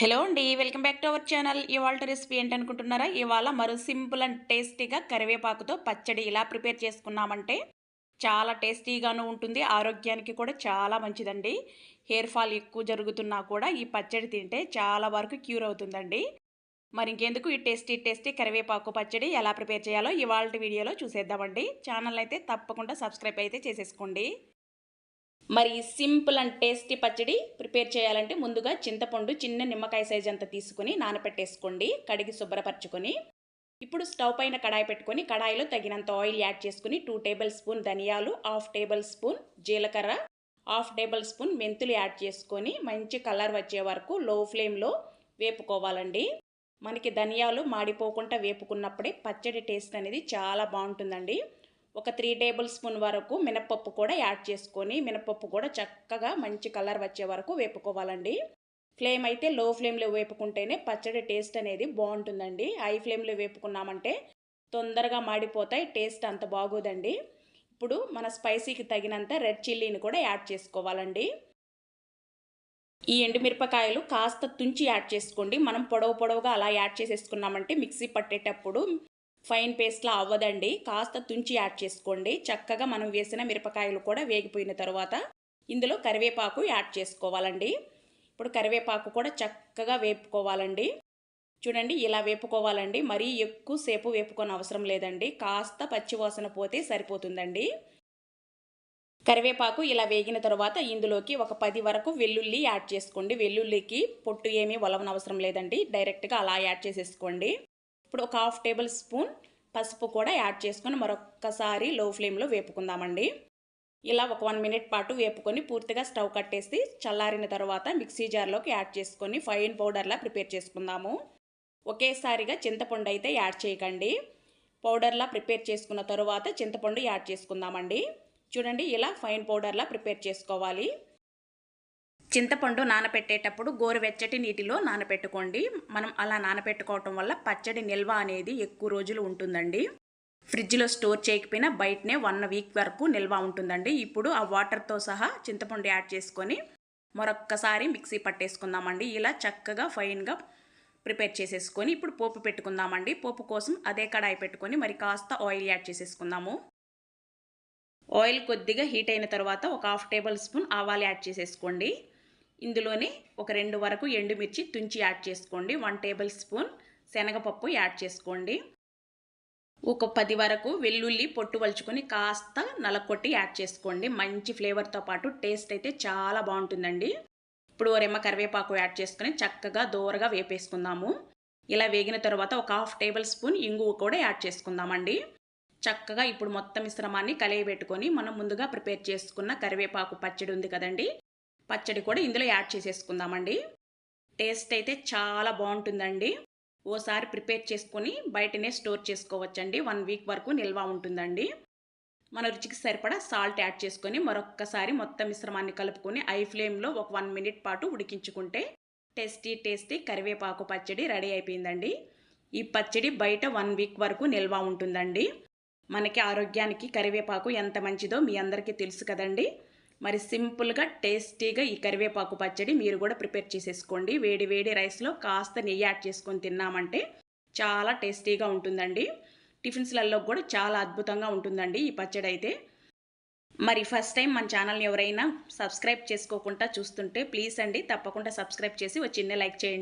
Hello అండి welcome back to our channel. ఇవాళ recipe ఏంటనుకుంటున్నారా? ఇవాళ మరో సింపుల్ అండ్ టేస్టీగా కరివేపాకుతో పచ్చడి ఇలా ప్రిపేర్ చేసుకున్నామంటే చాలా టేస్టీగాను ఉంటుంది ఆరోగ్యానికి కూడా చాలా మంచిదండి. హెయిర్ ఫాల్ ఎక్కువ జరుగుతున్నా కూడా ఈ పచ్చడి తింటే చాలా వరకు క్యూర్ అవుతుందండి. మరి ఇంకెందుకు ఈ టేస్టీ టేస్టీ కరివేపాకు పచ్చడి ఎలా ప్రిపేర్ చేయాలో ఇవాళ వీడియోలో చూసేద్దామండి. ఛానల్ అయితే తప్పకుండా సబ్స్క్రైబ్ అయితే చేసేసుకోండి. మరి సింపుల్ అండ్ టేస్టీ పచ్చడి ప్రిపేర్ చేయాలంటే ముందుగా చింతపండు చిన్న నిమ్మకాయ సైజ్ అంతా తీసుకుని నానపెట్టేసుకోండి కడిగి శుభ్రపరచుకొని. ఇప్పుడు స్టవ్ పైన కడాయి పెట్టుకొని కడాయిలో తగినంత ఆయిల్ యాడ్ చేసుకుని టూ టేబుల్ స్పూన్ ధనియాలు హాఫ్ టేబుల్ స్పూన్ జీలకర్ర హాఫ్ టేబుల్ స్పూన్ మెంతులు యాడ్ చేసుకొని మంచి కలర్ వచ్చే వరకు లో ఫ్లేమ్లో వేపుకోవాలండి. మనకి ధనియాలు మాడిపోకుండా వేపుకున్నప్పుడే పచ్చడి టేస్ట్ అనేది చాలా బాగుంటుందండి. ఒక త్రీ టేబుల్ స్పూన్ వరకు మినపప్పు కూడా యాడ్ చేసుకొని మినపప్పు కూడా చక్కగా మంచి కలర్ వచ్చే వరకు వేపుకోవాలండి. ఫ్లేమ్ అయితే లో ఫ్లేమ్లో వేపుకుంటేనే పచ్చడి టేస్ట్ అనేది బాగుంటుందండి. హై ఫ్లేమ్లో వేపుకున్నామంటే తొందరగా మాడిపోతాయి టేస్ట్ అంత బాగోదండి. ఇప్పుడు మన స్పైసీకి తగినంత రెడ్ చిల్లీని కూడా యాడ్ చేసుకోవాలండి. ఈ ఎండుమిరపకాయలు కాస్త తుంచి యాడ్ చేసుకోండి. మనం పొడవు పొడవుగా అలా యాడ్ చేసేసుకున్నామంటే మిక్సీ పట్టేటప్పుడు ఫైన్ పేస్ట్లా అవ్వదండి. కాస్త తుంచి యాడ్ చేసుకోండి. చక్కగా మనం వేసిన మిరపకాయలు కూడా వేగిపోయిన తర్వాత ఇందులో కరివేపాకు యాడ్ చేసుకోవాలండి. ఇప్పుడు కరివేపాకు కూడా చక్కగా వేపుకోవాలండి. చూడండి ఇలా వేపుకోవాలండి. మరీ ఎక్కువసేపు వేపుకొని అవసరం లేదండి. కాస్త పచ్చివాసన పోతే సరిపోతుందండి. కరివేపాకు ఇలా వేగిన తర్వాత ఇందులోకి ఒక పది వరకు వెల్లుల్లి యాడ్ చేసుకోండి. వెల్లుల్లికి పొట్టు ఏమీ వలవనవసరం లేదండి. డైరెక్ట్గా అలా యాడ్ చేసేసుకోండి. ఇప్పుడు ఒక హాఫ్ టేబుల్ స్పూన్ పసుపు కూడా యాడ్ చేసుకొని మరొక్కసారి లో ఫ్లేమ్లో వేపుకుందామండి. ఇలా ఒక వన్ మినిట్ పాటు వేపుకొని పూర్తిగా స్టవ్ కట్టేసి చల్లారిన తర్వాత మిక్సీ జార్లోకి యాడ్ చేసుకొని ఫైన్ పౌడర్లా ప్రిపేర్ చేసుకుందాము. ఒకేసారిగా చింతపండు అయితే యాడ్ చేయకండి. పౌడర్లా ప్రిపేర్ చేసుకున్న తర్వాత చింతపండు యాడ్ చేసుకుందామండి. చూడండి ఇలా ఫైన్ పౌడర్లా ప్రిపేర్ చేసుకోవాలి. చింతపండు నానపెట్టేటప్పుడు గోరువెచ్చటి నీటిలో నానపెట్టుకోండి. మనం అలా నానపెట్టుకోవటం వల్ల పచ్చడి నిల్వ అనేది ఎక్కువ రోజులు ఉంటుందండి. ఫ్రిడ్జ్లో స్టోర్ చేయకపోయినా బయటనే వన్ వీక్ వరకు నిల్వ ఉంటుందండి. ఇప్పుడు ఆ వాటర్తో సహా చింతపండు యాడ్ చేసుకొని మరొక్కసారి మిక్సీ పట్టేసుకుందామండి. ఇలా చక్కగా ఫైన్గా ప్రిపేర్ చేసేసుకొని ఇప్పుడు పోపు పెట్టుకుందామండి. పోపు కోసం అదే కడాయి పెట్టుకొని మరి కాస్త ఆయిల్ యాడ్ చేసేసుకుందాము. ఆయిల్ కొద్దిగా హీట్ అయిన తర్వాత ఒక హాఫ్ టేబుల్ స్పూన్ ఆవాలు యాడ్ చేసేసుకోండి. ఇందులోనే ఒక రెండు వరకు ఎండుమిర్చి తుంచి యాడ్ చేసుకోండి. వన్ టేబుల్ స్పూన్ శనగపప్పు యాడ్ చేసుకోండి. ఒక పది వరకు వెల్లుల్లి పొట్టు వలుచుకొని కాస్త నలకొట్టి యాడ్ చేసుకోండి. మంచి ఫ్లేవర్తో పాటు టేస్ట్ అయితే చాలా బాగుంటుందండి. ఇప్పుడు రెమ్మ కరివేపాకు యాడ్ చేసుకుని చక్కగా దూరగా వేపేసుకుందాము. ఇలా వేగిన తర్వాత ఒక హాఫ్ టేబుల్ స్పూన్ ఇంగువ కూడా యాడ్ చేసుకుందామండి. చక్కగా ఇప్పుడు మొత్తం మిశ్రమాన్ని కలియబెట్టుకొని మనం ముందుగా ప్రిపేర్ చేసుకున్న కరివేపాకు పచ్చడి ఉంది కదండి. పచ్చడి కూడా ఇందులో యాడ్ చేసేసుకుందామండి. టేస్ట్ అయితే చాలా బాగుంటుందండి. ఓసారి ప్రిపేర్ చేసుకొని బయటనే స్టోర్ చేసుకోవచ్చండి. వన్ వీక్ వరకు నిల్వ ఉంటుందండి. మన రుచికి సరిపడా సాల్ట్ యాడ్ చేసుకొని మరొక్కసారి మొత్తం మిశ్రమాన్ని కలుపుకొని ఐ ఫ్లేమ్లో ఒక వన్ మినిట్ పాటు ఉడికించుకుంటే టేస్టీ టేస్టీ కరివేపాకు పచ్చడి రెడీ అయిపోయిందండి. ఈ పచ్చడి బయట వన్ వీక్ వరకు నిల్వ ఉంటుందండి. మనకి ఆరోగ్యానికి కరివేపాకు ఎంత మంచిదో మీ అందరికీ తెలుసు కదండీ. మరి సింపుల్గా టేస్టీగా ఈ కరివేపాకు పచ్చడి మీరు కూడా ప్రిపేర్ చేసేసుకోండి. వేడి వేడి రైస్లో కాస్త నెయ్యి యాడ్ చేసుకొని తిన్నామంటే చాలా టేస్టీగా ఉంటుందండి. టిఫిన్స్లలో కూడా చాలా అద్భుతంగా ఉంటుందండి ఈ పచ్చడి అయితే. మరి ఫస్ట్ టైం మన ఛానల్ని ఎవరైనా సబ్స్క్రైబ్ చేసుకోకుండా చూస్తుంటే ప్లీజ్ అండి తప్పకుండా సబ్స్క్రైబ్ చేసి ఒక చిన్న లైక్ చేయండి.